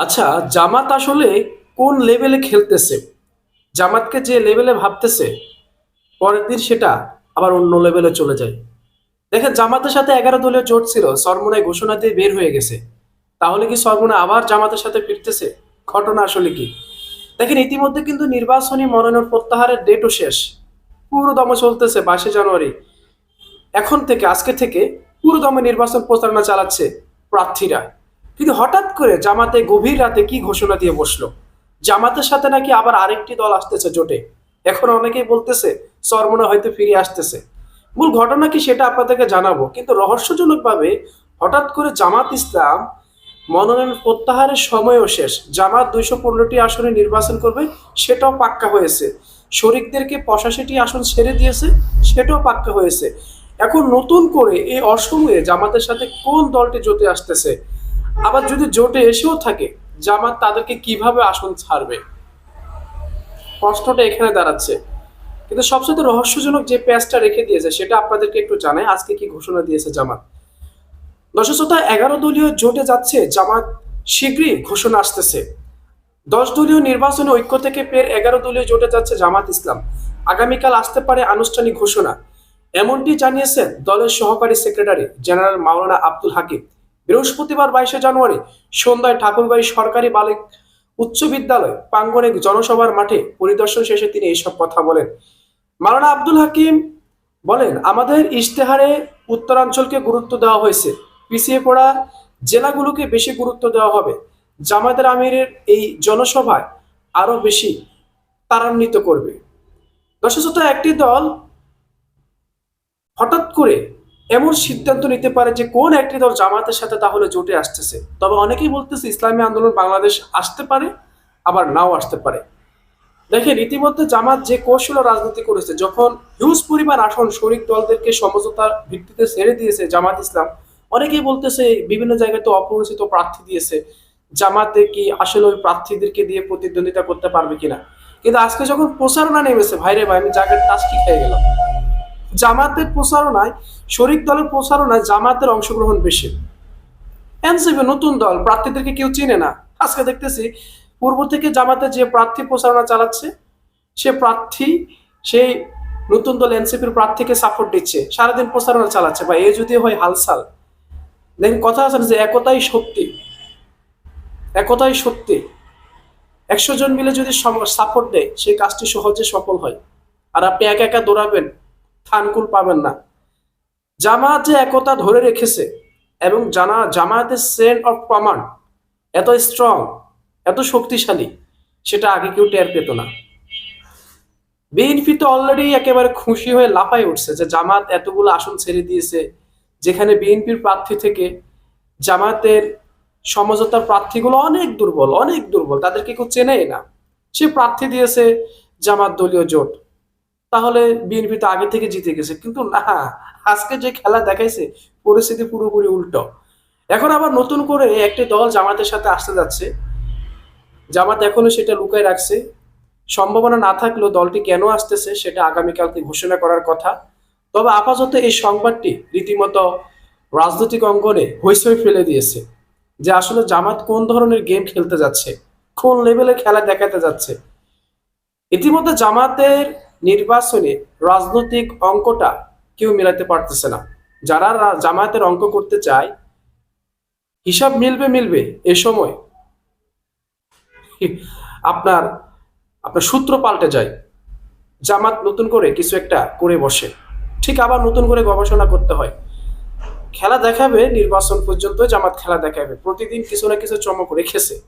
আচ্ছা জামাত আসলে কোন লেভেলে খেলতেছে? জামাতকে যে লেভেলে ভাবতেছে, পরের দিন সেটা আবার অন্য লেভেলে চলে যায়। দেখেন, জামাতের সাথে এগারো দলীয় জোট ছিল সরমনায় ঘোষণা দিয়ে বের হয়ে গেছে। তাহলে কি সরমনা আবার জামাতের সাথে ফিরতেছে? ঘটনা আসলে কি? দেখেন, ইতিমধ্যে কিন্তু নির্বাচনী মনোনয়ন প্রত্যাহারের ডেটও শেষ। পুরো দমে চলতেছে বাইশে জানুয়ারি। এখন থেকে, আজকে থেকে পুরো দমে নির্বাচন প্রচারণা চালাচ্ছে প্রার্থীরা। কিন্তু হঠাৎ করে জামাতে গভীর রাতে কি ঘোষণা দিয়ে বসল? জামাতের সাথে নাকি আবার আরেকটি দল আসতেছে জোটে? এখন অনেকেই বলতেছে সরমনা হয়তো ফিরে আসতেছে। মূল ঘটনা কি সেটা আপনাদেরকে জানাব, কিন্তু রহস্যজনকভাবে হঠাৎ করে জামাত ইসলাম মনোনয়ন প্রত্যাহারের সময়ও শেষ। জামাত দুইশো পনেরোটি আসনে নির্বাচন করবে, সেটাও পাক্কা হয়েছে। শরিকদেরকে পঁচাশিটি আসন ছেড়ে দিয়েছে, সেটাও পাক্কা হয়েছে। এখন নতুন করে এই অসময়ে জামাতের সাথে কোন দলটি জোটে আসতেছে? আবার যদি জোটে এসেও থাকে, জামাত তাদেরকে কীভাবে আসন ছাড়বে? প্রশ্নটা এখানে দাঁড়াচ্ছে। কিন্তু সবচেয়ে রহস্যজনক যে প্যাচটা রেখে দিয়েছে, সেটা আপনাদেরকে একটু জানাই, আজকে কি ঘোষণা দিয়েছে জামাত। দশশত এগারো দলীয় জোটে যাচ্ছে, জামাত শীঘ্রই ঘোষণা আসতেছে। দশ দলীয় নির্বাচনে ঐক্য থেকে ফের এগারো দলীয় জোটে যাচ্ছে জামাত ইসলাম। আগামীকাল আসতে পারে আনুষ্ঠানিক ঘোষণা। এমনটি জানিয়েছেন দলের সহকারী সেক্রেটারি জেনারেল মাওলানা আব্দুল হাকিম। বৃহস্পতিবার বাইশে জানুয়ারি সন্ধ্যায় ঠাকুরবাড়ি সরকারি বালিক উচ্চ বিদ্যালয় প্রাঙ্গনে জনসভার মাঠে পরিদর্শন শেষে তিনি এইসব কথা বলেন। মাওলানা আব্দুল হাকিম বলেন, আমাদের ইশতেহারে উত্তরাঞ্চলকে গুরুত্ব দেওয়া হয়েছে। পিছিয়ে পড়া জেলাগুলোকে বেশি গুরুত্ব দেওয়া হবে। জামায়াতের আমিরের এই জনসভায় আরও বেশি তারান্বিত করবে। দশশত একটি দল হঠাৎ করে এমন সিদ্ধান্ত নিতে পারে যে কোন একটি দল জামাতের সাথে তাহলে জোটে আসতেছে। তবে অনেকেই বলতেছে ইসলামী আন্দোলন বাংলাদেশ আসতে পারে, আবার নাও আসতে পারে। দেখেন, ইতিমধ্যে জামাত যে কৌশল রাজনীতি করেছে, যখন হিউজ পরিমাণ আসন শরিক দলদেরকে সমঝোতার ভিত্তিতে ছেড়ে দিয়েছে জামাত ইসলাম, অনেকেই বলতেছে বিভিন্ন জায়গায় তো অপরিচিত প্রার্থী দিয়েছে, জামাতে কি আসলে ওই প্রার্থীদেরকে দিয়ে প্রতিদ্বন্দ্বিতা করতে পারবে কিনা? কিন্তু আজকে যখন প্রচারণা নেমেছে, ভাইরে ভাই, আমি জায়গার টাস্কি খেয়ে গেলাম? জামাতের প্রচারণায়, শরিক দলের প্রচারণায় জামাতের অংশগ্রহণ বেশি। এনসিপি নতুন দল, প্রার্থীদেরকে কেউ চিনে না। আজকে দেখতেছি, পূর্ব থেকে জামাতে যে প্রার্থী প্রচারণা চালাচ্ছে, সে প্রার্থী, সেই নতুন দল এনসিপির প্রার্থীকে সাপোর্ট দিচ্ছে। সারাদিন প্রচারণা চালাচ্ছে, বা এ যদি হয় হালসাল। দেখেন, কথা আছে যে একতাই শক্তি একতাই সত্যি। একশো জন মিলে যদি সাপোর্ট দেয়, সেই কাজটি সহজে সফল হয়। আর আপনি একা একা দৌড়াবেন থানকুল পাবেন না। জামায়াত যে একতা ধরে রেখেছে এবং জানা জামায়াতের সেন্ট অফ কমান্ড এত স্ট্রং এত শক্তিশালী, সেটা আগে কেউ টের পেত না। বিএনপি তো অলরেডি একেবারে খুশি হয়ে লাফাই উঠছে যে জামাত এতগুলো আসন ছেড়ে দিয়েছে, যেখানে বিএনপির প্রার্থী থেকে জামাতের সমঝোতার প্রার্থীগুলো অনেক দুর্বল অনেক দুর্বল, তাদেরকে কেউ চেনেই না। সে প্রার্থী দিয়েছে জামাত দলীয় জোট। তাহলে বিএনপি তো আগে থেকে জিতে গেছে। কিন্তু না, আজকে যে খেলা দেখাইছে, পরিস্থিতি পুরোপুরি উল্টো। এখন আবার নতুন করে একটি দল জামাতের সাথে আসতে যাচ্ছে। জামাত এখনও সেটা লুকায় রাখছে। সম্ভাবনা না থাকলেও দলটি কেন আসতেছে, সেটা আগামীকালকে ঘোষণা করার কথা। তবে আপাতত এই সংবাদটি রীতিমতো রাজনৈতিক অঙ্গনে হইচই ফেলে দিয়েছে যে আসলে জামাত কোন ধরনের গেম খেলতে যাচ্ছে, কোন লেভেলে খেলা দেখাতে যাচ্ছে। ইতিমধ্যে জামাতের নির্বাচনে রাজনৈতিক অঙ্কটা কেউ মেলাতে পারতেছে না। যারা জামায়াতের অঙ্ক করতে চায়, হিসাব মিলবে মিলবে এ সময় আপনার আপনার সূত্র পাল্টে যায়। জামাত নতুন করে কিছু একটা করে বসে। ঠিক আবার নতুন করে গবেষণা করতে হয়। খেলা দেখাবে নির্বাচন পর্যন্ত জামাত খেলা দেখাবে। প্রতিদিন কিছু না কিছু চমক রেখেছে।